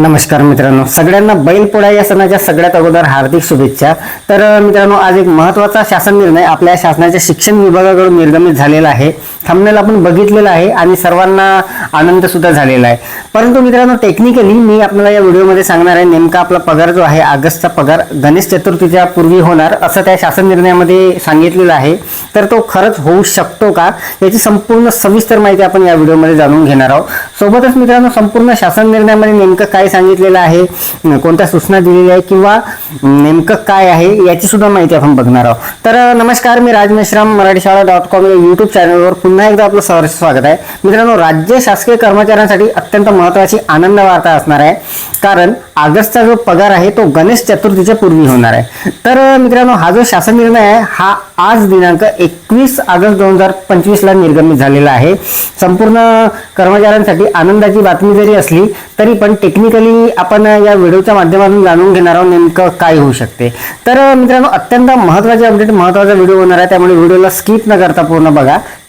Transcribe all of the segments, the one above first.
नमस्कार मित्रांनो. सगळ्यांना बैलपोळा या सणाच्या सगळ्यात अगोदर हार्दिक शुभेच्छा. तर मित्रांनो आज एक महत्त्वाचा शासन निर्णय आपल्या शासनाच्या शिक्षण विभागाकडून निर्गमित झालेला आहे. थंबनेल आपण बघितलेला आहे आणि सर्वांना आनंद सुद्धा झालेला आहे. परंतु मित्रांनो टेक्निकली मी आपल्याला या व्हिडिओमध्ये सांगणार आहे नेमका आपला पगार जो आहे ऑगस्टचा पगार गणेश चतुर्थीच्या पूर्वी होणार असं त्या शासन निर्णयामध्ये सांगितलेलं आहे. तर तो खरंच होऊ शकतो का याची संपूर्ण सविस्तर माहिती आपण या व्हिडिओमध्ये जाणून घेणार आहोत. सोबतच मित्रांनो संपूर्ण शासन निर्णयामध्ये नेमकं काय सांगितलेलं आहे? कोणत्या सूचना दिलेल्या आहे किंवा नेमकं काय आहे याची सुद्धा माहिती आपण बघणार आहोत. तर नमस्कार मी राज मेश्राम मराठी शाळा डॉट कॉम या युट्यूब चॅनलवर पुन्हा एकदा आपलं सहर्ष स्वागत आहे. मित्रांनो राज्य शासकीय कर्मचाऱ्यांसाठी अत्यंत महत्वाची आनंद वार्ता असणार आहे. कारण ऑगस्टचा जो पगार आहे तो गणेश चतुर्थीच्या पूर्वी होणार आहे. तर मित्रांनो हा जो शासन निर्णय आहे हा आज दिनांक एकवीस ऑगस्ट दोन हजार पंचवीसला निर्गमित झालेला आहे. संपूर्ण कर्मचाऱ्यांसाठी आनंदाची बातमी जरी असली तरी पण टेक्निकली आपण या व्हिडिओच्या माध्यमातून जाणून घेणार आहोत नेमकं काय होऊ शकते. तर मित्रांनो अत्यंत महत्त्वाचे अपडेट महत्त्वाचा व्हिडिओ होणार आहे त्यामुळे व्हिडिओला स्किप न करता पूर्ण बघा.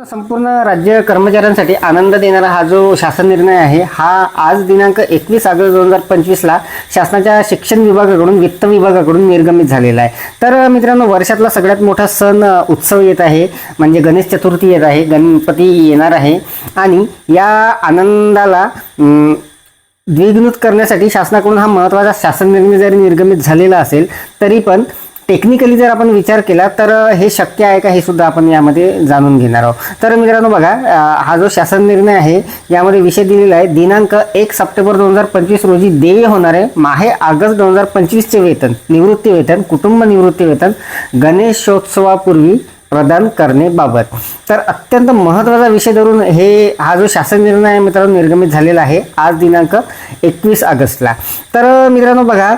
संपूर्ण राज्य कर्मचाऱ्यांसाठी आनंद देणारा हा जो शासन निर्णय आहे हा आज दिनांक एकवीस ऑगस्ट दोन हजार पंचवीसला शासनाच्या शिक्षण विभागाकडून वित्त विभागाकडून निर्गमित झालेला आहे. तर मित्रांनो वर्षातला सगळ्यात मोठा सण उत्सव येत आहे म्हणजे गणेश चतुर्थी येत आहे गणपती येणार आहे. आणि या आनंदाला द्विगुणित करण्यासाठी शासनाकडून हा महत्त्वाचा शासन निर्णय जरी निर्गमित झालेला असेल तरी पण टेक्निकली जर आपण विचार केला तर हे शक्य आहे का हे सुद्धा आपण यामध्ये जाणून घेणार आहोत. तर मित्रांनो बघा हा जो शासन निर्णय आहे यामध्ये विषय दिलेला आहे. दिनांक एक सप्टेंबर दोन हजार पंचवीस रोजी देय होणारे माहे ऑगस्ट दोन हजार पंचवीसचे वेतन निवृत्ती वेतन कुटुंब निवृत्ती वेतन गणेशोत्सवापूर्वी प्रदान करण्याबाबत तर अत्यंत महत्त्वाचा विषय धरून हे हा जो शासन निर्णय आहे मित्रांनो निर्गमित झालेला आहे आज दिनांक एकवीस ऑगस्टला. तर मित्रांनो बघा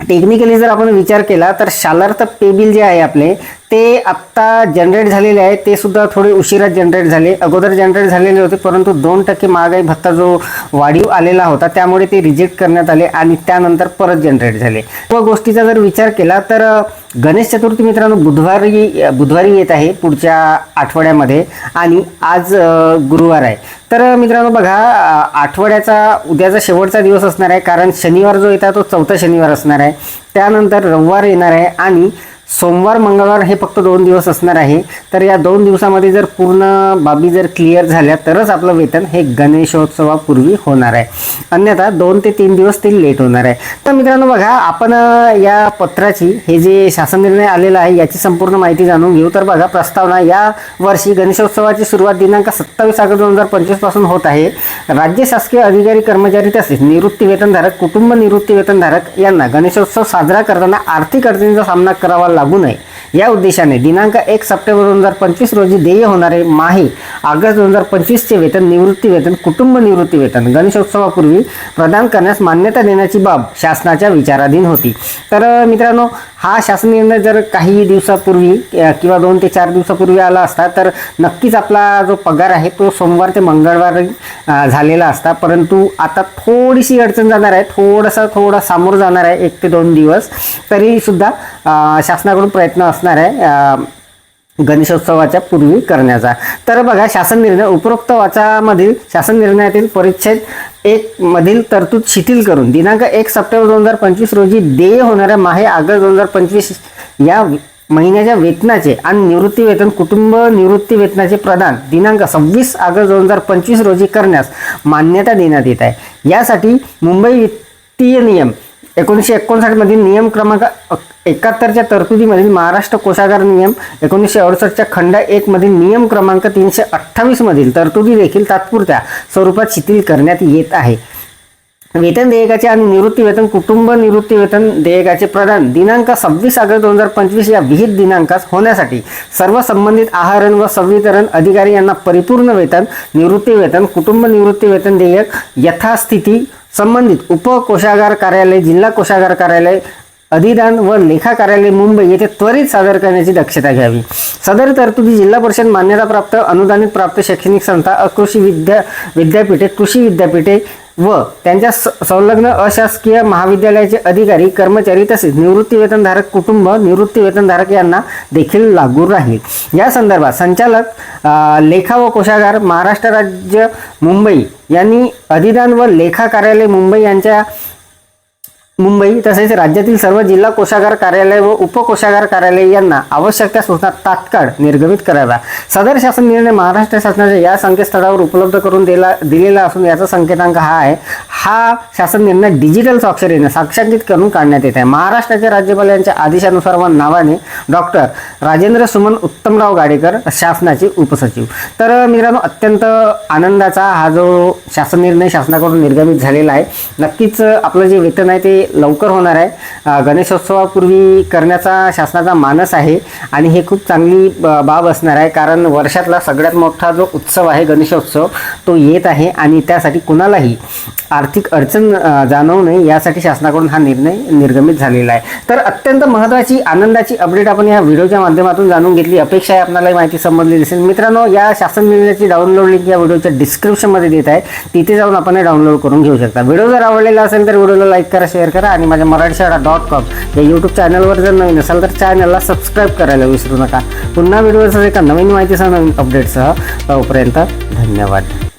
टेक्निकली जर आपण विचार केला तर शालार्थ पेबिल जे आहे आपले ते आत्ता जनरेट झालेले आहे ते सुद्धा थोडे उशिरा जनरेट झाले. अगोदर जनरेट झालेले होते परंतु दोन टक्के महागाई भत्ता जो वाढीव आलेला होता त्यामुळे ते रिजेक्ट करण्यात आले आणि त्यानंतर परत जनरेट झाले. व गोष्टीचा जर विचार केला तर गणेश चतुर्थी मित्रांनो बुधवारी बुधवारी येत आहे पुढच्या आठवड्यामध्ये आणि आज गुरुवार आहे. तर मित्रांनो बघा आठवड्याचा उद्याचा शेवटचा दिवस असणार आहे कारण शनिवार जो येतात तो चौथा शनिवार असणार आहे. त्यानंतर रविवार येणार आहे आणि सोमवार मंगळवार हे फक्त दोन दिवस असणार आहे. तर या दोन दिवसामध्ये जर पूर्ण बाबी जर क्लिअर झाल्या तरच आपलं वेतन हे गणेशोत्सवापूर्वी होणार आहे. अन्यथा दोन ते तीन दिवस ते लेट होणार आहे. तर मित्रांनो बघा आपण या पत्राची हे जे शासन निर्णय आलेला आहे याची संपूर्ण माहिती जाणून घेऊ. तर बघा प्रस्तावना या वर्षी गणेशोत्सवाची सुरुवात दिनांक सत्तावीस ऑगस्ट दोन हजार पंचवीसपासून होत आहे. राज्य शासकीय अधिकारी कर्मचारी तसेच निवृत्ती वेतनधारक कुटुंब निवृत्ती वेतनधारक यांना गणेशोत्सव साजरा करताना आर्थिक अडचणींचा सामना करावा लागू नये. या उद्देशाने दिनांक एक सप्टेंबर दोन हजार पंचवीस रोजी देय होणारे माही ऑगस्ट दोन हजार पंचवीसचे वेतन निवृत्ती वेतन कुटुंब निवृत्ती वेतन गणेशोत्सवापूर्वी प्रदान करण्यास मान्यता देण्याची बाब शासनाच्या विचाराधीन होती. तर मित्रांनो हा शासन निर्णय जर काही दिवसापूर्वी किंवा दोन ते चार दिवसापूर्वी आला असता तर नक्कीच आपला जो पगार आहे तो सोमवार ते मंगळवार झालेला असता. परंतु आता थोडीशी अडचण जाणार आहे थोडासा थोडा सामोरं जाणार आहे एक ते दोन दिवस. तरीसुद्धा शासनाकडून प्रयत्न असणार आहे गणेशोत्सवाच्या पूर्वी करण्याचा. तर बघा शासन निर्णय उपरोक्त वाचामधील शासन निर्णयातील परिच्छेद एक मधील तरतूद शिथिल करून दिनांक एक सप्टेंबर दोन हजार पंचवीस रोजी देय होणाऱ्या माहे ऑगस्ट दोन हजार पंचवीस या महिन्याच्या वेतनाचे आणि निवृत्ती वेतन कुटुंब निवृत्ती वेतनाचे प्रदान दिनांक सव्वीस ऑगस्ट दोन हजार पंचवीस रोजी करण्यास मान्यता देण्यात येत आहे. यासाठी मुंबई वित्तीय नियम एकोणीसशे एकोणसाठमधील नियम क्रमांक एकाहत्तरच्या तरतुदीमधील महाराष्ट्र कोषागार नियम एकोणीसशे अडुसष्टच्या खंड एकमधील नियम क्रमांक तीनशे अठ्ठावीसमधील तरतुदी देखील तात्पुरत्या स्वरूपात शिथिल करण्यात येत आहे. वेतन देयकाचे आणि निवृत्ती वेतन कुटुंब निवृत्ती वेतन देयकाचे प्रदान दिनांक सव्वीस ऑगस्ट दोन हजार पंचवीस या विहित दिनांकास होण्यासाठी सर्व संबंधित आहारण व संवितरण अधिकारी यांना परिपूर्ण वेतन निवृत्ती वेतन कुटुंब निवृत्ती वेतन देयक यथास्थिती संबंधित उपकोषागार कार्यालय जिल्हा कोषागार कार्यालय अधिदान व लेखा कार्यालय मुंबई येथे त्वरित सादर करण्याची दक्षता घ्यावी. सदर तरतुदी जिल्हा परिषद मान्यताप्राप्त अनुदानित प्राप्त शैक्षणिक संस्था अकृषी विद्या विद्यापीठे कृषी विद्यापीठे व त्यांच्या स- संलग्न अशासकीय महाविद्यालयाचे अधिकारी कर्मचारी तसेच निवृत्ती वेतनधारक कुटुंब निवृत्ती वेतनधारक यांना देखील लागू राहील. या संदर्भात संचालक लेखा व कोशागार महाराष्ट्र राज्य मुंबई यांनी अधिदान व लेखा कार्यालय मुंबई यांच्या मुंबई तसेच राज्यातील सर्व जिल्हा कोषागार कार्यालय व उपकोशागार कार्यालय यांना आवश्यक त्या सूचना तात्काळ निर्गमित कराव्या. सदर शासन निर्णय महाराष्ट्र शासनाच्या या संकेतस्थळावर उपलब्ध करून दिला दिलेला असून याचा संकेतांक हा आहे. हा शासन निर्णय डिजिटल स्वाक्षरीने साक्षांकित करून काढण्यात येत आहे. महाराष्ट्राचे राज्यपाल यांच्या आदेशानुसार व नावाने डॉक्टर राजेंद्र सुमन उत्तमराव गाडेकर शासनाचे उपसचिव. तर मित्रांनो अत्यंत आनंदाचा हा जो शासन निर्णय शासनाकडून निर्गमित झालेला आहे. नक्कीच आपलं जे वेतन आहे ते लवकर होणार आहे. गणेशोत्सवापूर्वी करण्याचा शासनाचा मानस आहे आणि हे खूप चांगली ब- बाब असणार आहे. कारण वर्षातला सगळ्यात मोठा जो उत्सव आहे गणेशोत्सव तो येत आहे आणि त्यासाठी कुणालाही आर्थिक अडचण जाणवू नये यासाठी शासनाकडून हा निर्णय निर्गमित झालेला आहे. तर अत्यंत महत्त्वाची आनंदाची अपडेट आपण या व्हिडिओच्या माध्यमातून जाणून घेतली. अपेक्षा आहे आपल्याला माहिती संबंधली दिसेल. मित्रांनो या शासन निर्णयाची डाउनलोड लिंक या व्हिडिओच्या डिस्क्रिप्शनमध्ये देत आहे. तिथे जाऊन आपण डाउनलोड करून घेऊ शकता. व्हिडिओ जर आवडलेला असेल तर व्हिडिओला लाईक करा शेअर करा आणि माझ्या मराठी शाळा डॉट कॉम या यूट्यूब चॅनलवर जर नवीन असाल तर चॅनलला सबस्क्राईब करायला विसरू नका. पुन्हा व्हिडिओसह एका नवीन माहितीसह नवीन अपडेटसह तोपर्यंत धन्यवाद.